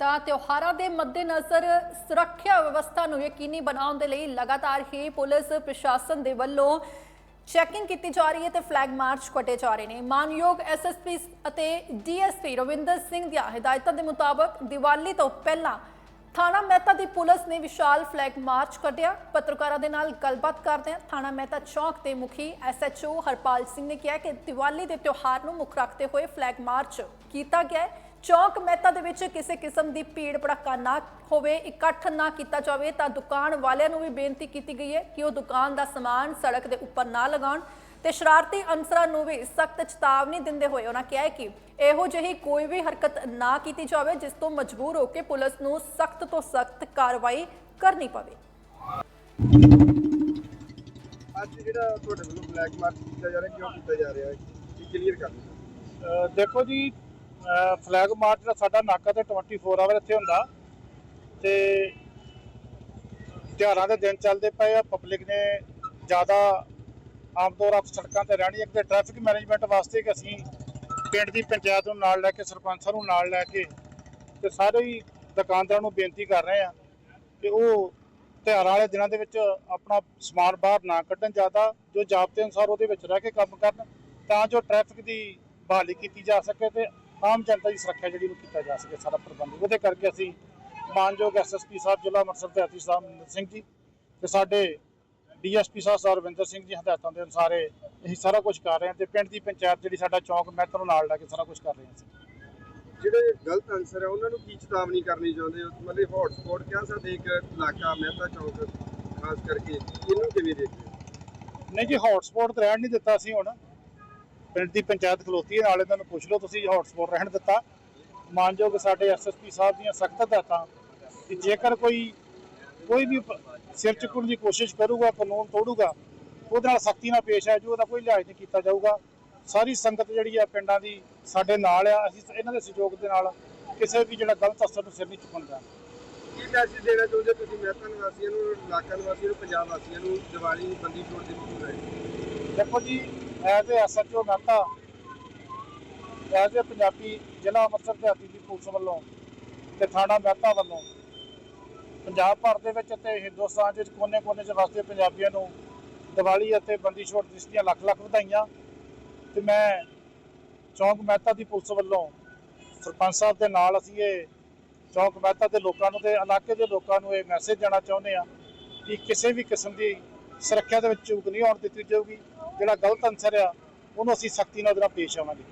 ਤਾਂ ਤਿਉਹਾਰਾਂ ਦੇ ਮੱਦੇਨਜ਼ਰ ਸੁਰੱਖਿਆ ਵਿਵਸਥਾ ਨੂੰ ਯਕੀਨੀ ਬਣਾਉਣ ਦੇ ਲਈ ਲਗਾਤਾਰ ਹੀ ਪੁਲਿਸ ਪ੍ਰਸ਼ਾਸਨ ਦੇ ਵੱਲੋਂ ਚੈਕਿੰਗ ਕੀਤੀ ਜਾ ਰਹੀ ਹੈ ਤੇ ਫਲੈਗ ਮਾਰਚ ਕੱਢੇ ਜਾ ਰਹੇ ਨੇ। ਮਾਨਯੋਗ ਐਸਐਸਪੀ ਅਤੇ ਡੀਐਸਪੀ ਰਵਿੰਦਰ ਸਿੰਘ ਦੀਆਂ ਹਦਾਇਤਾਂ ਦੇ ਮੁਤਾਬਕ ਦੀਵਾਲੀ ਤੋਂ ਪਹਿਲਾਂ ਥਾਣਾ ਮਹਿਤਾ ਦੀ ਪੁਲਿਸ ਨੇ ਵਿਸ਼ਾਲ ਫਲੈਗ ਮਾਰਚ ਕੱਢਿਆ। ਪੱਤਰਕਾਰਾਂ ਦੇ ਨਾਲ ਗੱਲਬਾਤ ਕਰਦੇ ਹਾਂ। ਥਾਣਾ ਮਹਿਤਾ ਚੌਕ ਦੇ ਮੁਖੀ ਐਸਐਚਓ ਹਰਪਾਲ ਸਿੰਘ ਨੇ ਕਿਹਾ ਕਿ ਦੀਵਾਲੀ ਦੇ ਤਿਉਹਾਰ ਨੂੰ ਮੁੱਖ ਰੱਖਦੇ ਹੋਏ ਫਲੈਗ ਮਾਰਚ ਕੀਤਾ ਗਿਆ ਹੈ। ਚੌਕ ਮਹਿਤਾ ਦੇ ਵਿੱਚ ਕਿਸੇ ਕਿਸਮ ਦੀ ਭੀੜ ਭੜੱਕਾ ਨਾ ਹੋਵੇ ਇਕੱਠ ਨਾ ਕੀਤਾ ਜਾਵੇ ਤਾਂ ਦੁਕਾਨ ਵਾਲਿਆਂ ਨੂੰ ਵੀ ਬੇਨਤੀ ਕੀਤੀ ਗਈ ਹੈ ਕਿ ਉਹ ਦੁਕਾਨ ਦਾ ਸਮਾਨ ਸੜਕ ਦੇ ਉੱਪਰ ਨਾ ਲਗਾਉਣ ਤੇ ਸ਼ਰਾਰਤੀ ਅਨਸਰਾਂ ਨੂੰ ਵੀ ਸਖਤ ਚੇਤਾਵਨੀ ਦਿੰਦੇ ਹੋਏ ਉਹਨਾਂ ਕਿਹਾ ਹੈ ਕਿ ਇਹੋ ਜਿਹੀ ਕੋਈ ਵੀ ਹਰਕਤ ਨਾ ਕੀਤੀ ਜਾਵੇ ਜਿਸ ਤੋਂ ਮਜਬੂਰ ਹੋ ਕੇ ਪੁਲਿਸ ਨੂੰ ਸਖਤ ਤੋਂ ਸਖਤ ਕਾਰਵਾਈ ਕਰਨੀ ਪਵੇ। ਅੱਜ ਜਿਹੜਾ ਤੁਹਾਡੇ ਵੱਲੋਂ ਬਲੈਕ ਮਾਰਚ ਕੀਤਾ ਜਾ ਰਿਹਾ ਕਿਉਂ ਕੀਤਾ ਜਾ ਰਿਹਾ ਹੈ? ਕਲੀਅਰ ਕਰ ਦਿਓ ਦੇਖੋ ਜੀ ਫਲੈਗ ਮਾਰਚ ਦਾ ਸਾਡਾ ਨਾਕਾ ਤੇ 24 ਆਵਰ ਇੱਥੇ ਹੁੰਦਾ। ਤੇ ਤਿਉਹਾਰਾਂ ਦੇ ਦਿਨ ਚੱਲਦੇ ਪਏ ਆ ਪਬਲਿਕ ਨੇ ਜ਼ਿਆਦਾ ਆਮ ਤੌਰ ਆਪ ਸੜਕਾਂ ਤੇ ਰਹਿਣੀ ਇੱਕ ਤੇ ਟ੍ਰੈਫਿਕ ਮੈਨੇਜਮੈਂਟ ਵਾਸਤੇ ਕਿ ਅਸੀਂ ਪਿੰਡ ਦੀ ਪੰਚਾਇਤ ਨੂੰ ਨਾਲ ਲੈ ਕੇ, ਸਰਪੰਚਾਂ ਨੂੰ ਨਾਲ ਲੈ ਕੇ ਤੇ ਸਾਰੇ ਹੀ ਦੁਕਾਨਦਾਰਾਂ ਨੂੰ ਬੇਨਤੀ ਕਰ ਰਹੇ ਆ ਕਿ ਉਹ ਤਿਉਹਾਰਾਂ ਵਾਲੇ ਦਿਨਾਂ ਦੇ ਵਿੱਚ ਆਪਣਾ ਸਮਾਨ ਬਾਹਰ ਨਾ ਕੱਢਣ ਜ਼ਿਆਦਾ, ਜੋ ਜਾਬਤੇ ਅਨੁਸਾਰ ਉਹਦੇ ਵਿੱਚ ਰਹਿ ਕੇ ਕੰਮ ਕਰਨ, ਤਾਂ ਜੋ ਟ੍ਰੈਫਿਕ ਦੀ ਬਹਾਲੀ ਕੀਤੀ ਜਾ ਸਕੇ ਤੇ ਆਮ ਜਨਤਾ ਦੀ ਸੁਰੱਖਿਆ ਜਿਹੜੀ ਨੂੰ ਕੀਤਾ ਜਾ ਸਕੇ ਸਾਰਾ ਪ੍ਰਬੰਧ। ਉਹਦੇ ਕਰਕੇ ਅਸੀਂ ਮਾਨਯੋਗ ਐਸਐਸਪੀ ਸਾਹਿਬ ਜ਼ਿਲ੍ਹਾ ਅੰਮ੍ਰਿਤਸਰ ਦੇ ਅਤੀ ਸਾਹਿਬ ਨਿੰਦਰ ਸਿੰਘ ਜੀ ਤੇ ਸਾਡੇ ਡੀਐਸਪੀ ਸਾਹਿਬ ਸਰ ਰਵਿੰਦਰ ਸਿੰਘ ਜੀ ਹਦਾਇਤਾਂ ਦੇ ਅਨੁਸਾਰ ਇਹ ਅਸੀਂ ਸਾਰਾ ਕੁਝ ਕਰ ਰਹੇ ਹਾਂ ਤੇ ਪਿੰਡ ਦੀ ਪੰਚਾਇਤ ਜਿਹੜੀ ਸਾਡਾ ਚੌਂਕ ਮਹਿਤਰ ਨੂੰ ਨਾਲ ਲੈ ਕੇ ਸਾਰਾ ਕੁਝ ਕਰ ਰਹੇ ਹਾਂ ਜਿਹੜੇ ਗਲਤ ਆਨਸਰ ਹੈ ਉਹਨਾਂ ਨੂੰ ਕੀ ਚੇਤਾਵਨੀ ਕਰਨੀ ਚਾਹੁੰਦੇ ਹੋ? ਮਤਲਬ ਹੌਟ ਸਪੌਟ ਕਿਹਾ ਸਾਡੇ ਇੱਕ ਇਲਾਕਾ ਮਹਿਤਾ ਚੌਕ ਖਾਸ ਕਰਕੇ ਇਹਨੂੰ ਕਿਵੇਂ ਦੇਖਦੇ ਨਹੀਂ ਜੀ ਹੌਟਸਪੌਟ ਤੇ ਰਹਿਣ ਨਹੀਂ ਦਿੱਤਾ ਸੀ ਹੁਣ। ਪਿੰਡ ਦੀ ਪੰਚਾਇਤ ਖਲੋਤੀ ਹੈ ਨਾਲੇ ਤੁਹਾਨੂੰ ਪੁੱਛ ਲਓ ਤੁਸੀਂ ਹੌਟਸਪੌਟ ਰਹਿਣ ਦਿੱਤਾ। ਮਾਨਯੋਗ ਸਾਡੇ ਐਸਐਸਪੀ ਸਾਹਿਬ ਦੀਆਂ ਸਖਤ ਹਦਾਇਤਾਂ ਕਿ ਜੇਕਰ ਕੋਈ ਕੋਈ ਵੀ ਸਿਰ ਚੁੱਕਣ ਦੀ ਕੋਸ਼ਿਸ਼ ਕਰੂਗਾ ਕਾਨੂੰਨ ਤੋੜੂਗਾ ਉਹਦੇ ਨਾਲ ਸਖਤੀ ਨਾਲ ਪੇਸ਼ ਆਜੂ ਉਹਦਾ ਕੋਈ ਲਿਹਾਜ਼ ਨਹੀਂ ਕੀਤਾ ਜਾਊਗਾ। ਸਾਰੀ ਸੰਗਤ ਜਿਹੜੀ ਆ ਪਿੰਡਾਂ ਦੀ ਸਾਡੇ ਨਾਲ ਆ। ਅਸੀਂ ਇਹਨਾਂ ਦੇ ਸਹਿਯੋਗ ਦੇ ਨਾਲ ਕਿਸੇ ਵੀ ਜਿਹੜਾ ਗਲਤ ਅਸਰ ਨੂੰ ਸਿਰ ਨਹੀਂ ਚੁੱਕਣ ਦਾ ਕੀ ਮੈਸੇਜ ਦੇਣਾ ਚਾਹੁੰਦੇ ਤੁਸੀਂ ਮਹਿਤਾ ਨਿਵਾਸੀਆਂ ਨੂੰ ਇਲਾਕਾ ਨਿਵਾਸੀਆਂ ਨੂੰ ਪੰਜਾਬ ਵਾਸੀਆਂ ਨੂੰ ਦੀਵਾਲੀ ਬੰਦੀ ਛੋੜ ਦੇ ਵਿੱਚ ਦੇਖੋ ਜੀ as a SHO Mehta as a Punjabi ਜ਼ਿਲ੍ਹਾ ਅੰਮ੍ਰਿਤਸਰ ਦਿਹਾਤੀ ਦੀ ਪੁਲਿਸ ਵੱਲੋਂ ਤੇ ਥਾਣਾ ਮਹਿਤਾ ਵੱਲੋਂ ਪੰਜਾਬ ਭਰ ਦੇ ਵਿੱਚ ਅਤੇ ਹਿੰਦੁਸਤਾਨ ਦੇ ਕੋਨੇ-ਕੋਨੇ 'ਚ ਵਸਦੇ ਪੰਜਾਬੀਆਂ ਨੂੰ ਦੀਵਾਲੀ ਅਤੇ ਬੰਦੀ ਛੋੜ ਦਿਵਸ ਲੱਖ-ਲੱਖ ਵਧਾਈਆਂ ਤੇ ਮੈਂ ਚੌਂਕ ਮਹਿਤਾ ਦੀ ਪੁਲਿਸ ਵੱਲੋਂ ਸਰਪੰਚ ਸਾਹਿਬ ਦੇ ਨਾਲ ਅਸੀਂ ਇਹ ਚੌਂਕ ਮਹਿਤਾ ਦੇ ਲੋਕਾਂ ਨੂੰ ਤੇ ਇਲਾਕੇ ਦੇ ਲੋਕਾਂ ਨੂੰ ਇਹ ਮੈਸੇਜ ਦੇਣਾ ਚਾਹੁੰਦੇ ਆ ਕਿ ਕਿਸੇ ਵੀ ਕਿਸਮ ਦੀ ਸੁਰੱਖਿਆ ਦੇ ਵਿੱਚ ਚੂਕ ਨਹੀਂ ਆਉਣ ਦਿੱਤੀ ਜਾਊਗੀ। ਜਿਹੜਾ ਗਲਤ ਅਨਸਰ ਆ ਉਹਨੂੰ ਅਸੀਂ ਸਖਤੀ ਨਾਲ ਉਹਦੇ ਨਾਲ ਪੇਸ਼ ਆਵਾਂਗੇ।